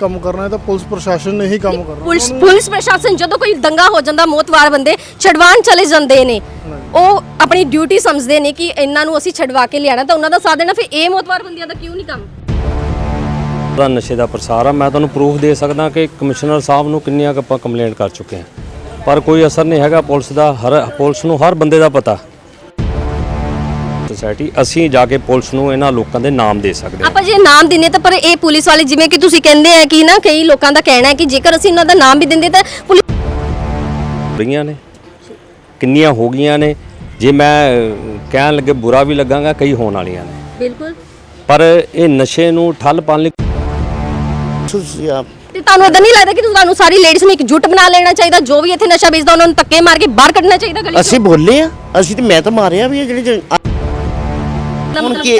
ਕੰਮ ਕਰਨਾ ਹੈ ਤਾਂ ਪੁਲਿਸ ਪ੍ਰਸ਼ਾਸਨ ਨੇ ਹੀ ਕੰਮ ਕਰਨਾ। ਪੁਲਿਸ ਪੁਲਿਸ ਪ੍ਰਸ਼ਾਸਨ ਜਦੋਂ ਕੋਈ ਦੰਗਾ ਹੋ ਜਾਂਦਾ ਮੋਤਵਾਰ ਬੰਦੇ ਛਡਵਾਣ ਚਲੇ ਜਾਂਦੇ ਨੇ। ਉਹ ਆਪਣੀ ਡਿਊਟੀ ਸਮਝਦੇ ਨੇ ਕਿ ਇਹਨਾਂ ਨੂੰ ਅਸੀਂ ਛਡਵਾ ਕੇ ਲਿਆਣਾ ਤਾਂ ਉਹਨਾਂ ਦਾ ਸਾਥ ਦੇਣਾ। ਫਿਰ ਇਹ ਮੋਤਵਾਰ ਬੰਦਿਆਂ ਦਾ ਕਿਉਂ ਨਹੀਂ ਕੰਮ? ਦਾ ਨਸ਼ੇ ਦਾ ਪ੍ਰਸਾਰ ਆ। ਮੈਂ ਤੁਹਾਨੂੰ ਪ੍ਰੂਫ ਦੇ ਸਕਦਾ ਕਿ ਕਮਿਸ਼ਨਰ ਸਾਹਿਬ ਨੂੰ ਕਿੰਨੀਆਂ ਆਪਾਂ ਕੰਪਲੇਂਟ ਕਰ ਚੁੱਕੇ ਹਾਂ। ਪਰ ਕੋਈ ਅਸਰ ਨਹੀਂ ਹੈਗਾ ਪੁਲਿਸ ਦਾ। ਹਰ ਪੁਲਿਸ ਨੂੰ ਹਰ ਬੰਦੇ ਦਾ ਪਤਾ। ਸੋਸਾਇਟੀ ਅਸੀਂ ਜਾ ਕੇ ਪੁਲਿਸ ਨੂੰ ਇਹਨਾਂ ਲੋਕਾਂ ਦੇ ਨਾਮ ਦੇ ਸਕਦੇ ਹਾਂ। ਆਪਾਂ ਜੇ ਨਾਮ ਦਿੰਨੇ ਤਾਂ ਪਰ ਇਹ ਪੁਲਿਸ ਵਾਲੇ ਜਿਵੇਂ ਕਿ ਤੁਸੀਂ ਕਹਿੰਦੇ ਆ ਕਿ ਨਾ ਕਈ ਲੋਕਾਂ ਦਾ ਕਹਿਣਾ ਹੈ ਕਿ ਜੇਕਰ ਅਸੀਂ ਇਹਨਾਂ ਦਾ ਨਾਮ ਵੀ ਦਿੰਦੇ ਤਾਂ ਪੁਲਿਸ ਰਹੀਆਂ ਨੇ ਕਿੰਨੀਆਂ ਹੋ ਗਈਆਂ ਨੇ ਜੇ ਮੈਂ ਕਹਿਣ ਲੱਗੇ ਬੁਰਾ ਵੀ ਲੱਗਾਂਗਾ ਕਈ ਹੋਣ ਵਾਲੀਆਂ ਨੇ। ਬਿਲਕੁਲ। ਪਰ ਇਹ ਨਸ਼ੇ ਨੂੰ ਠੱਲ ਪਾਉਣ ਲਈ ਤੁਸੀਂ ਆਪ ਤੇ ਤੁਹਾਨੂੰ ਇਦਾਂ ਨਹੀਂ ਲੱਗਦਾ ਕਿ ਤੁਹਾਨੂੰ ਸਾਰੀ ਲੇਡੀਜ਼ ਨੂੰ ਇੱਕ ਜੁੱਟ ਬਣਾ ਲੈਣਾ ਚਾਹੀਦਾ ਜੋ ਵੀ ਇੱਥੇ ਨਸ਼ਾ ਵੇਚਦਾ ਉਹਨਾਂ ਨੂੰ ਧੱਕੇ ਮਾਰ ਕੇ ਬਾਹਰ ਕੱਢਣਾ ਚਾਹੀਦਾ ਗਲੀ ਅਸੀਂ ਬੋਲੇ ਆ ਅਸੀਂ ਤੇ ਮੈਂ ਤਾਂ ਮਾਰਿਆ ਵੀ ਆ ਜਿਹੜੇ ਹੁਣ ਕੀ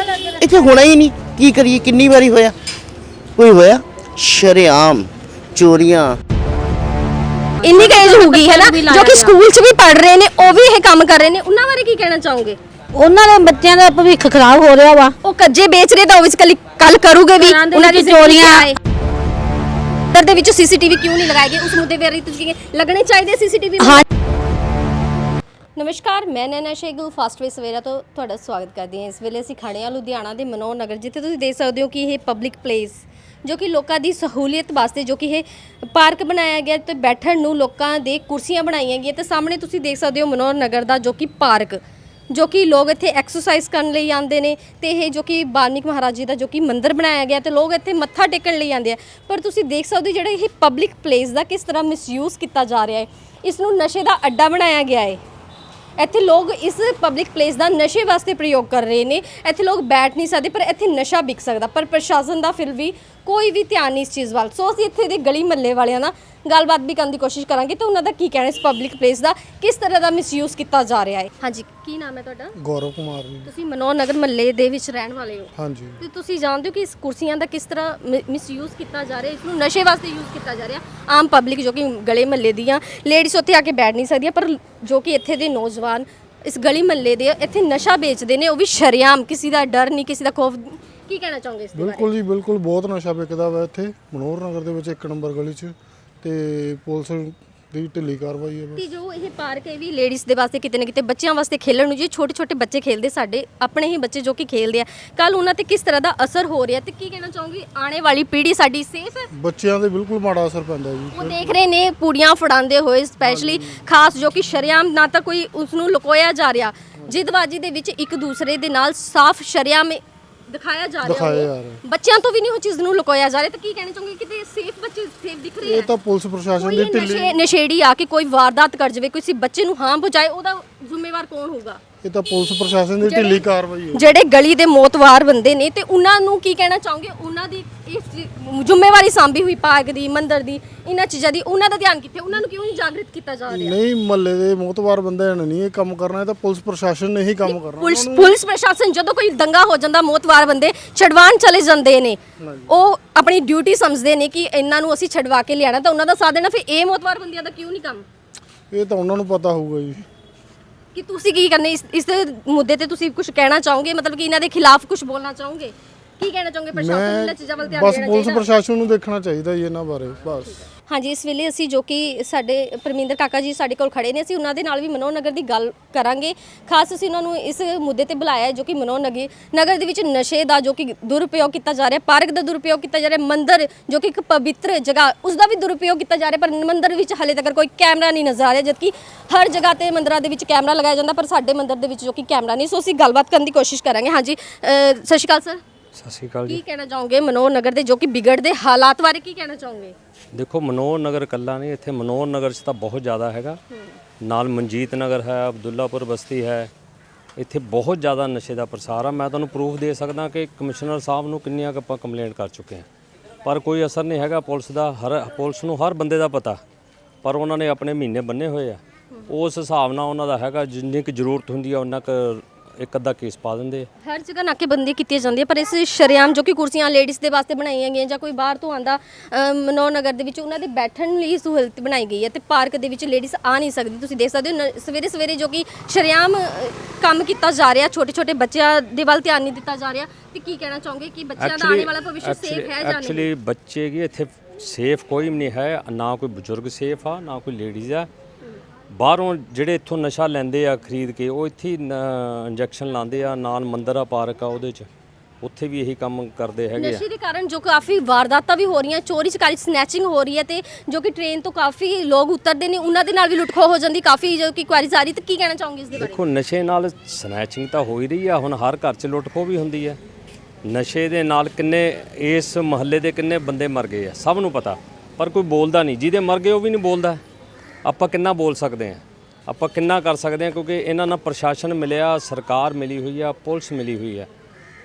ਇੱਥੇ ਹੋਣਾ ਹੀ ਨਹੀਂ। ਕੀ ਕਰੀਏ? ਕਿੰਨੀ ਵਾਰੀ ਹੋਇਆ? ਕੋਈ ਹੋਇਆ? ਸ਼ਰੇਆਮ ਚੋਰੀਆਂ। ਇੰਨੀ ਕੇਜ ਹੋ ਗਈ ਹੈ ਨਾ ਜੋ ਕਿ ਸਕੂਲ 'ਚ ਵੀ ਪੜ ਰਹੇ ਨੇ ਉਹ ਵੀ ਇਹ ਕੰਮ ਕਰ ਰਹੇ ਨੇ। ਉਹਨਾਂ ਬਾਰੇ ਕੀ ਕਹਿਣਾ ਚਾਹੋਗੇ? ਉਹਨਾਂ ਦੇ ਬੱਚਿਆਂ ਦਾ ਭਵਿੱਖ ਖਰਾਬ ਹੋ ਰਿਹਾ ਵਾ। ਉਹ ਕੱਜੇ ਵੇਚ ਰਹੇ ਤਾਂ ਉਹ ਕੱਲ ਕੱਲ ਕਰੂਗੇ ਵੀ। ਉਹਨਾਂ ਦੀ ਵਿੱਚ ਚੋਰੀਆਂ। ਦੇ ਵਿੱਚ ਸੀਸੀਟੀਵੀ ਕਿਉਂ ਨਹੀਂ ਲਗਾਏ ਗਏ? ਉਸ ਮੁੱਦੇ ਬਾਰੇ ਤੁਸੀਂ ਲੱਗਣੇ ਚਾਹੀਦੇ ਸੀਸੀਟੀਵੀ? ਹਾਂ ਨਮਸਕਾਰ, ਮੈਂ ਨੈਨਾ ਸ਼ੇਗਲ ਫਾਸਟਵੇ ਸਵੇਰਾ ਤੋਂ ਤੁਹਾਡਾ ਸਵਾਗਤ ਕਰਦੀ ਹਾਂ। ਇਸ ਵੇਲੇ ਅਸੀਂ ਖੜੇ ਹਾਂ ਲੁਧਿਆਣਾ ਦੇ ਮਨੋਹਰ ਨਗਰ, ਜਿੱਥੇ ਤੁਸੀਂ ਦੇਖ ਸਕਦੇ ਹੋ ਕਿ ਇਹ ਪਬਲਿਕ ਪਲੇਸ ਜੋ ਕਿ ਲੋਕਾਂ ਦੀ ਸਹੂਲੀਅਤ ਵਾਸਤੇ ਜੋ ਕਿ ਇਹ ਪਾਰਕ ਬਣਾਇਆ ਗਿਆ ਤੇ ਬੈਠਣ ਨੂੰ ਲੋਕਾਂ ਦੇ ਕੁਰਸੀਆਂ ਬਣਾਈਆਂ ਗਈਆਂ ਤੇ ਸਾਹਮਣੇ ਤੁਸੀਂ ਦੇਖ ਸਕਦੇ ਹੋ ਮਨੋਹਰ ਨਗਰ ਦਾ ਜੋ ਕਿ ਪਾਰਕ, ਜੋ ਕਿ ਲੋਕ ਇੱਥੇ ਐਕਸਰਸਾਈਜ਼ ਕਰਨ ਲਈ ਆਉਂਦੇ ਨੇ ਤੇ ਇਹ ਜੋ ਕਿ ਬਾਲਮੀਕ ਮਹਾਰਾਜ ਜੀ ਦਾ ਜੋ ਕਿ ਮੰਦਿਰ ਬਣਾਇਆ ਗਿਆ ਤੇ ਲੋਕ ਇੱਥੇ ਮੱਥਾ ਟੇਕਣ ਲਈ ਆਉਂਦੇ ਆ। ਪਰ ਤੁਸੀਂ ਦੇਖ ਸਕਦੇ ਹੋ ਜਿਹੜਾ ਇਹ ਪਬਲਿਕ ਪਲੇਸ ਦਾ ਕਿਸ ਤਰ੍ਹਾਂ ਮਿਸਯੂਜ਼ ਕੀਤਾ ਜਾ ਰਿਹਾ ਹੈ। ਇਸ ਨੂੰ ਨਸ਼ੇ ਦਾ ਅੱਡਾ ਬਣਾਇਆ ਗਿਆ ਹੈ। ਇੱਥੇ ਲੋਕ ਇਸ ਪਬਲਿਕ ਪਲੇਸ ਦਾ ਨਸ਼ੇ ਵਾਸਤੇ ਪ੍ਰਯੋਗ ਕਰ ਰਹੇ ਨੇ। ਇੱਥੇ ਲੋਕ ਬੈਠ ਨਹੀਂ ਸਕਦੇ, ਪਰ ਇੱਥੇ ਨਸ਼ਾ ਵਿਕ ਸਕਦਾ। ਪਰ ਪ੍ਰਸ਼ਾਸਨ ਦਾ ਫਿਰ ਵੀ ਕੋਈ ਵੀ ਧਿਆਨ ਨਹੀਂ ਇਸ ਚੀਜ਼ ਵੱਲ। ਸੋ ਅਸੀਂ ਇੱਥੇ ਦੇ ਗਲੀ ਮੱਲੇ ਵਾਲਿਆਂ ਨਾਲ ਗੱਲਬਾਤ ਵੀ ਕਰਨ ਦੀ ਕੋਸ਼ਿਸ਼ ਕਰਾਂਗੇ ਤਾਂ ਉਹਨਾਂ ਦਾ ਕੀ ਕਹਿਣਾ ਇਸ ਪਬਲਿਕ ਪਲੇਸ ਦਾ? ਕਿਸ ਤਰ੍ਹਾਂ ਦਾ ਮਿਸਯੂਜ਼ ਕੀਤਾ ਜਾ ਰਿਹਾ ਹੈ? ਹਾਂਜੀ ਕੀ ਨਾਮ ਹੈ ਤੁਹਾਡਾ? ਗੌਰਵ ਕੁਮਾਰ ਜੀ। ਤੁਸੀਂ ਮਨੋਹਰ ਨਗਰ ਮੱਲੇ ਦੇ ਵਿੱਚ ਰਹਿਣ ਵਾਲੇ ਹੋ। ਹਾਂਜੀ। ਤੇ ਤੁਸੀਂ ਜਾਣਦੇ ਹੋ ਕਿ ਇਸ ਕੁਰਸੀਆਂ ਦਾ ਕਿਸ ਤਰ੍ਹਾਂ ਮਿਸਯੂਜ਼ ਕੀਤਾ ਜਾ ਰਿਹਾ ਇਸ ਨੂੰ ਨਸ਼ੇ ਵਾਸਤੇ ਯੂਜ਼ ਕੀਤਾ ਜਾ ਰਿਹਾ ਆਮ ਪਬਲਿਕ ਜੋ ਕਿ ਗਲੇ ਮਹੱਲੇ ਦੀਆਂ ਲੇਡੀਜ਼ ਉੱਥੇ ਆ ਕੇ ਬੈਠ ਨਹੀਂ ਸਕਦੀਆਂ ਪਰ ਜੋ ਕਿ ਇੱਥੇ ਦੇ ਨੌਜਵਾਨ ਇਸ ਗਲੀ ਮਹੱਲੇ ਦੇ ਇੱਥੇ ਨਸ਼ਾ ਵੇਚਦੇ ਨੇ ਉਹ ਵੀ ਸ਼ਰੇਆਮ ਕਿਸੇ ਦਾ ਡਰ ਨਹੀਂ ਕਿਸੇ ਦਾ ਖੌਫ ਕੀ ਕਹਿਣਾ ਚਾਹੋਗੇ ਇਸ ਦੇ ਬਾਰੇ? ਬਿਲਕੁਲ ਜੀ ਬਿਲਕੁਲ। ਬਹੁਤ ਨਸ਼ਾ ਵਿਕਦਾ ਵਾ ਇੱਥੇ। ਮਨੋਹਰ ਨਗਰ ਦੇ ਵਿੱਚ ਇੱਕ ਨੰਬਰ ਗਲੀ 'ਚ ਤੇ ਪੁਲਿਸ ਦੀ ਢਿੱਲੀ ਕਾਰਵਾਈ ਹੈ ਬਸ। ਤੇ ਜੋ ਇਹ ਪਾਰਕ ਹੈ ਵੀ ਲੇਡੀਜ਼ ਦੇ ਵਾਸਤੇ ਕਿਤੇ ਨਾ ਕਿਤੇ ਬੱਚਿਆਂ ਵਾਸਤੇ ਖੇਲਣ ਨੂੰ ਜੀ ਛੋਟੇ ਛੋਟੇ ਬੱਚੇ ਖੇਲਦੇ ਸਾਡੇ ਆਪਣੇ ਹੀ ਬੱਚੇ ਜੋ ਕਿ ਖੇਲਦੇ ਆ। ਕੱਲ ਉਹਨਾਂ ਤੇ ਕਿਸ ਤਰ੍ਹਾਂ ਦਾ ਅਸਰ ਹੋ ਰਿਹਾ ਤੇ ਕੀ ਕਹਿਣਾ ਚਾਹੋਗੇ? ਆਉਣੇ ਵਾਲੀ ਪੀੜ੍ਹੀ ਸਾਡੀ ਸੇਫ ਹੈ? ਬੱਚਿਆਂ ਤੇ ਬਿਲਕੁਲ ਮਾੜਾ ਅਸਰ ਪੈਂਦਾ ਜੀ। ਉਹ ਦੇਖ ਰਹੇ ਨੇ ਪੂੜੀਆਂ ਫੜਾਉਂਦੇ ਹੋਏ ਸਪੈਸ਼ਲੀ ਖਾਸ ਜੋ ਕਿ ਸ਼ਰੇਆਮ ਨਾ ਤਾਂ ਕੋਈ ਉਸ ਨੂੰ ਲੁਕੋਇਆ ਜਾ ਰਿਹਾ। ਜਿੱਦਬਾਜੀ ਦੇ ਵਿੱਚ ਇੱਕ ਦੂਸਰੇ ਦੇ ਨਾਲ ਸਾਫ਼ ਸ਼ਰੇਆਮ ਦਿਖਾਇਆ ਜਾ ਰਿਹਾ ਦਿਖਾਇਆ ਉਹ। ਜਾ ਰਿਹਾ। ਬੱਚਿਆਂ ਤੋਂ ਵੀ ਨਹੀਂ ਉਹ ਚੀਜ਼ ਨੂੰ ਲੁਕੋਇਆ ਜਾ ਰਿਹਾ ਤਾਂ ਕੀ ਕਹਿਣਾ ਚਾਹੋਗੇ ਕਿਤੇ ਸੇਫ ਬੱਚੇ ਸੇਫ ਦਿਖ ਰਹੇ ਇਹ ਆ ਤਾਂ ਪੁਲਿਸ ਪ੍ਰਸ਼ਾਸਨ ਕੋਈ ਦੀ ਨਸ਼ੇ ਢਿੱਲੀ ਨਸ਼ੇੜੀ ਆ ਕੇ ਕੋਈ ਵਾਰਦਾਤ ਕਰ ਜਾਵੇ ਕਿਸੇ ਬੱਚੇ ਨੂੰ ਹਾਂ ਪਹੁੰਚਾਏ ਉਹਦਾ ਜ਼ਿੰਮੇਵਾਰ ਕੌਣ ਹੋਊਗਾ ਇਹ ਤਾਂ ਪੁਲਿਸ ਪ੍ਰਸ਼ਾਸਨ ਦੀ ਢਿੱਲੀ ਕਾਰਵਾਈ ਹੈ ਜਿਹੜੇ ਗਲੀ ਦੇ ਮੋਤਵਾਰ ਬੰਦੇ ਨੇ ਤੇ ਉਹਨਾਂ ਨੂੰ ਕੀ ਕਹਿਣਾ ਚਾਹੋਗੇ? ਉਹਨਾਂ ਦੀ ਇਸ ਜ਼ਿੰਮੇਵਾਰੀ ਸਾਂਭੀ ਹੋਈ ਪਾਰਕ ਦੀ ਮੰਦਰ ਦੀ ਇਹਨਾਂ ਚੀਜ਼ਾਂ ਦੀ ਉਹਨਾਂ ਦਾ ਧਿਆਨ ਕਿੱਥੇ? ਉਹਨਾਂ ਨੂੰ ਕਿਉਂ ਨਹੀਂ ਜਾਗਰਿਤ ਕੀਤਾ ਜਾ ਰਿਹਾ? ਨਹੀਂ ਮਹੱਲੇ ਦੇ ਮੋਤਵਾਰ ਬੰਦਿਆਂ ਨੇ ਨਹੀਂ ਇਹ ਕੰਮ ਕਰਨਾ ਇਹ ਤਾਂ ਪੁਲਿਸ ਪ੍ਰਸ਼ਾਸਨ ਨੇ ਹੀ ਕੰਮ ਕਰਨਾ। ਪੁਲਿਸ ਪੁਲਿਸ ਪ੍ਰਸ਼ਾਸਨ ਜਦੋਂ ਕੋਈ ਦੰਗਾ ਹੋ ਜਾਂਦਾ ਮੋਤਵਾਰ ਬੰਦੇ ਛਡਵਾਣ ਚਲੇ ਜਾਂਦੇ ਨੇ। ਉਹ ਆਪਣੀ ਡਿਊਟੀ ਸਮਝਦੇ ਨੇ ਕਿ ਇਹਨਾਂ ਨੂੰ ਅਸੀਂ ਛਡਵਾ ਕੇ ਲਿਆਣਾ ਤਾਂ ਉਹਨਾਂ ਦਾ ਸਾਥ ਦੇਣਾ ਫਿਰ ਇਹ ਮੋਤਵਾਰ ਬੰਦਿਆਂ ਦਾ ਕਿਉਂ ਨਹੀਂ ਕੰਮ? ਇਹ ਤਾਂ ਉਹਨਾਂ ਨੂੰ ਪਤਾ ਹੋਊਗਾ ਜੀ। ਕਿ ਤੁਸੀਂ ਕੀ ਕਰਨੇ? ਇਸ ਇਸ ਮੁੱਦੇ ਤੇ ਤੁਸੀਂ ਕੁਝ ਕਹਿਣਾ ਚਾਹੋਗੇ? ਮਤਲਬ ਕਿ ਇਹਨਾਂ ਦੇ ਖਿਲਾਫ ਕੁਝ ਬੋਲਣਾ ਚਾਹੋਗੇ? ਕੀ ਕਹਿਣਾ ਚਾਹੋਗੇ? ਪ੍ਰਸ਼ਾਸਨ ਨੂੰ ਇਹਨਾਂ ਚੀਜ਼ਾਂ ਵੱਲ ਧਿਆਨ ਬਸ ਦੇਣਾ ਪੁਲਿਸ ਚਾਹੀਦਾ? ਪ੍ਰਸ਼ਾਸਨ ਨੂੰ ਦੇਖਣਾ ਚਾਹੀਦਾ ਜੀ ਇਹਨਾਂ ਬਾਰੇ ਬਸ। ਹਾਂਜੀ ਇਸ ਵੇਲੇ ਅਸੀਂ ਜੋ ਕਿ ਸਾਡੇ ਪਰਮਿੰਦਰ ਕਾਕਾ ਜੀ ਸਾਡੇ ਕੋਲ ਖੜੇ ਨੇ ਅਸੀਂ ਉਹਨਾਂ ਦੇ ਨਾਲ ਵੀ ਮਨੋਹਰ ਨਗਰ ਦੀ ਗੱਲ ਕਰਾਂਗੇ। ਖਾਸ ਅਸੀਂ ਉਹਨਾਂ ਨੂੰ ਇਸ ਮੁੱਦੇ ਤੇ ਬੁਲਾਇਆ ਹੈ ਜੋ ਕਿ ਮਨੋਹਰ ਨਗਰ ਨਗਰ ਦੇ ਵਿੱਚ ਨਸ਼ੇ ਦਾ ਜੋ ਕਿ ਦੁਰਉਪਯੋਗ ਕੀਤਾ ਜਾ ਰਿਹਾ ਪਾਰਕ ਦਾ ਦੁਰਉਪਯੋਗ ਕੀਤਾ ਜਾ ਰਿਹਾ ਮੰਦਿਰ ਜੋ ਕਿ ਇੱਕ ਪਵਿੱਤਰ ਜਗ੍ਹਾ ਉਸ ਦਾ ਵੀ ਦੁਰਉਪਯੋਗ ਕੀਤਾ ਜਾ ਰਿਹਾ ਪਰ ਮੰਦਿਰ ਵਿੱਚ ਹਲੇ ਤੱਕ ਕੋਈ ਕੈਮਰਾ ਨਹੀਂ ਨਜ਼ਰ ਆ ਰਿਹਾ ਜਦਕਿ ਹਰ ਜਗ੍ਹਾ ਤੇ ਮੰਦਿਰਾਂ ਦੇ ਵਿੱਚ ਕੈਮਰਾ ਲਗਾਇਆ ਜਾਂਦਾ ਪਰ ਸਾਡੇ ਮੰਦਿਰ ਦੇ ਵਿੱਚ ਜੋ ਕਿ ਕੈਮਰਾ ਨਹੀਂ ਸੋ ਅਸੀਂ ਗੱਲਬਾਤ ਕਰਨ ਦੀ ਕੋਸ਼ਿਸ਼ ਕਰਾਂਗੇ। ਹਾਂਜੀ ਅਹ ਸਤਿ ਸ਼੍ਰੀ ਅਕਾਲ ਸਰ। ਸਤਿ ਸ਼੍ਰੀ ਅਕਾਲ ਕੀ ਜੀ ਕਹਿਣਾ ਚਾਹੋਗੇ ਮਨੋਹਰ ਨਗਰ ਦੇ ਜੋ ਕਿ ਵਿਗੜਦੇ ਹਾਲਾਤ ਬਾਰੇ ਕੀ ਕਹਿਣਾ ਚਾਹੋਗੇ? ਦੇਖੋ ਮਨੋਹਰ ਨਗਰ ਕੱਲਾ ਨਹੀਂ ਇੱਥੇ ਮਨੋਹਰ ਨਗਰ 'ਚ ਤਾਂ ਬਹੁਤ ਜ਼ਿਆਦਾ ਹੈਗਾ। ਨਾਲ ਮਨਜੀਤ ਨਗਰ ਹੈ ਅਬਦੁੱਲਾਪੁਰ ਬਸਤੀ ਹੈ। ਇੱਥੇ ਬਹੁਤ ਜ਼ਿਆਦਾ ਨਸ਼ੇ ਦਾ ਪ੍ਰਸਾਰ ਆ। ਮੈਂ ਤੁਹਾਨੂੰ ਪ੍ਰੂਫ ਦੇ ਸਕਦਾ ਕਿ ਕਮਿਸ਼ਨਰ ਸਾਹਿਬ ਨੂੰ ਕਿੰਨੀਆਂ ਕੁ ਆਪਾਂ ਕੰਪਲੇਂਟ ਕਰ ਚੁੱਕੇ ਹਾਂ। ਪਰ ਕੋਈ ਅਸਰ ਨਹੀਂ ਹੈਗਾ ਪੁਲਿਸ ਦਾ। ਹਰ ਪੁਲਿਸ ਨੂੰ ਹਰ ਬੰਦੇ ਦਾ ਪਤਾ। ਪਰ ਉਹਨਾਂ ਨੇ ਆਪਣੇ ਮਹੀਨੇ ਬੰਨੇ ਹੋਏ ਆ। ਉਸ ਹਿਸਾਬ ਨਾਲ ਉਹਨਾਂ ਦਾ ਹੈਗਾ। ਜਿੰਨੀ ਕੁ ਜ਼ਰੂਰਤ ਹੁੰਦੀ ਆ ਉਹਨਾਂ ਕੁ ਇੱਕ ਅੱਧਾ ਕੇਸ ਪਾ ਦਿੰਦੇ ਆ। ਹਰ ਜਗ੍ਹਾ ਨਾਕੇਬੰਦੀ ਕੀਤੀ ਜਾਂਦੀ ਹੈ ਪਰ ਇਸ ਸ਼ਰੇਆਮ ਜੋ ਕਿ ਕੁਰਸੀਆਂ ਲੇਡੀਜ਼ ਦੇ ਵਾਸਤੇ ਬਣਾਈਆਂ ਗਈਆਂ ਜਾਂ ਕੋਈ ਬਾਹਰ ਤੋਂ ਆਂਦਾ ਮਨੋਹਰ ਨਗਰ ਦੇ ਵਿੱਚ ਉਹਨਾਂ ਦੇ ਬੈਠਣ ਲਈ ਸਹੂਲਤ ਬਣਾਈ ਗਈ ਹੈ ਤੇ ਪਾਰਕ ਦੇ ਵਿੱਚ ਲੇਡੀਜ਼ ਆ ਨਹੀਂ ਸਕਦੀ। ਤੁਸੀਂ ਦੇਖ ਸਕਦੇ ਹੋ ਨ- ਸਵੇਰੇ ਸਵੇਰੇ ਜੋ ਕਿ ਸ਼ਰੇਆਮ ਕੰਮ ਕੀਤਾ ਜਾ ਰਿਹਾ ਛੋਟੇ ਛੋਟੇ ਬੱਚਿਆਂ ਦੇ ਵੱਲ ਧਿਆਨ ਨਹੀਂ ਦਿੱਤਾ ਜਾ ਰਿਹਾ। ਤੇ ਕੀ ਕਹਿਣਾ ਚਾਹੋਗੇ ਕਿ ਬੱਚਿਆਂ ਦਾ ਆਉਣ ਵਾਲਾ ਭਵਿੱਖ ਸੇਫ ਹੈ ਜਾਂ ਨਹੀਂ? ਐਕਚੁਅਲੀ ਬੱਚੇ ਕੀ ਇੱਥੇ ਸੇਫ ਕੋਈ ਵੀ ਨਹੀਂ ਹੈ ਨਾ ਕੋਈ ਬਜ਼ੁਰਗ ਸੇਫ ਆ ਨਾ ਕੋਈ ਲੇਡੀਜ਼ ਆ। ਬਾਹਰੋਂ ਜਿਹੜੇ ਇੱਥੋਂ ਨਸ਼ਾ ਲੈਂਦੇ ਆ ਖਰੀਦ ਕੇ ਉਹ ਇੱਥੇ ਇੰਜੈਕਸ਼ਨ ਲਾਉਂਦੇ ਆ ਨਾਲ ਮੰਦਰ ਆ ਪਾਰਕ ਆ ਉਹਦੇ 'ਚ। ਉੱਥੇ ਵੀ ਇਹੀ ਕੰਮ ਕਰਦੇ ਹੈਗੇ ਆ। ਨਸ਼ੇ ਦੇ ਕਾਰਨ ਜੋ ਕਾਫੀ ਵਾਰਦਾਤਾਂ ਵੀ ਹੋ ਰਹੀਆਂ ਚੋਰੀ ਚਕਾਰੀ ਸਨੈਚਿੰਗ ਹੋ ਰਹੀ ਹੈ ਤੇ ਜੋ ਕਿ ਟ੍ਰੇਨ ਤੋਂ ਕਾਫੀ ਲੋਕ ਉਤਰਦੇ ਨੇ ਉਹਨਾਂ ਦੇ ਨਾਲ ਵੀ ਲੁੱਟਖੋ ਹੋ ਜਾਂਦੀ ਕਾਫੀ ਜੋ ਕਿ ਕੁਆਰੀ ਸਾਰੀ ਤੇ ਕੀ ਕਹਿਣਾ ਚਾਹੋਗੇ ਇਸ ਦੇ ਬਾਰੇ? ਦੇਖੋ ਨਸ਼ੇ ਨਾਲ ਸਨੈਚਿੰਗ ਤਾਂ ਹੋ ਹੀ ਰਹੀ ਆ ਹੁਣ ਹਰ ਘਰ 'ਚ ਲੁੱਟ ਖੋਹ ਵੀ ਹੁੰਦੀ ਹੈ। ਨਸ਼ੇ ਦੇ ਨਾਲ ਕਿੰਨੇ ਇਸ ਮਹੱਲੇ ਦੇ ਕਿੰਨੇ ਬੰਦੇ ਮਰ ਗਏ ਆ ਸਭ ਨੂੰ ਪਤਾ। ਪਰ ਕੋਈ ਬੋਲਦਾ ਨਹੀਂ ਜਿਹਦੇ ਮਰ ਗਏ ਉਹ ਵੀ ਨਹੀਂ ਬੋਲਦਾ। ਆਪਾਂ ਕਿੰਨਾ ਬੋਲ ਸਕਦੇ ਆ ਆਪਾਂ ਕਿੰਨਾ ਕਰ ਸਕਦੇ ਆ ਕਿਉਂਕਿ ਇਹਨਾਂ ਨਾਲ ਪ੍ਰਸ਼ਾਸਨ ਮਿਲਿਆ ਸਰਕਾਰ ਮਿਲੀ ਹੋਈ ਆ ਪੁਲਿਸ ਮਿਲੀ ਹੋਈ ਆ।